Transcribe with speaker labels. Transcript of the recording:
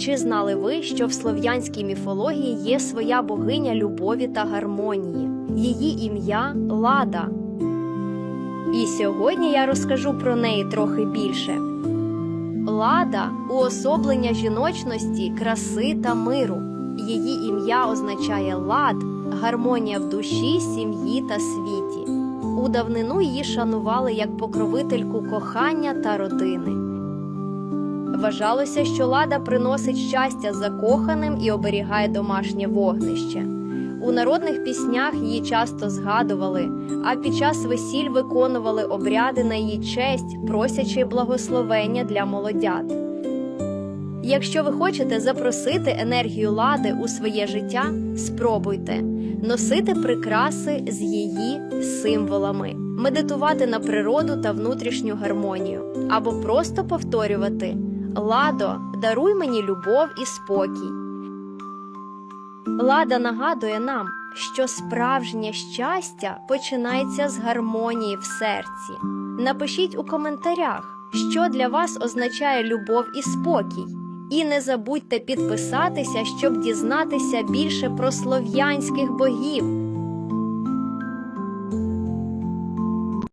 Speaker 1: Чи знали ви, що в слов'янській міфології є своя богиня любові та гармонії? Її ім'я Лада. І сьогодні я розкажу про неї трохи більше. Лада уособлення жіночності, краси та миру. Її ім'я означає лад, гармонія в душі, сім'ї та світі. У давнину її шанували як покровительку кохання та родини. Вважалося, що лада приносить щастя закоханим і оберігає домашнє вогнище. У народних піснях її часто згадували, а під час весіль виконували обряди на її честь, просячи благословення для молодят. Якщо ви хочете запросити енергію лади у своє життя, спробуйте носити прикраси з її символами, медитувати на природу та внутрішню гармонію, або просто повторювати Ладо, даруй мені любов і спокій. Лада нагадує нам, що справжнє щастя починається з гармонії в серці. Напишіть у коментарях, що для вас означає любов і спокій. І не забудьте підписатися, щоб дізнатися більше про слов'янських богів.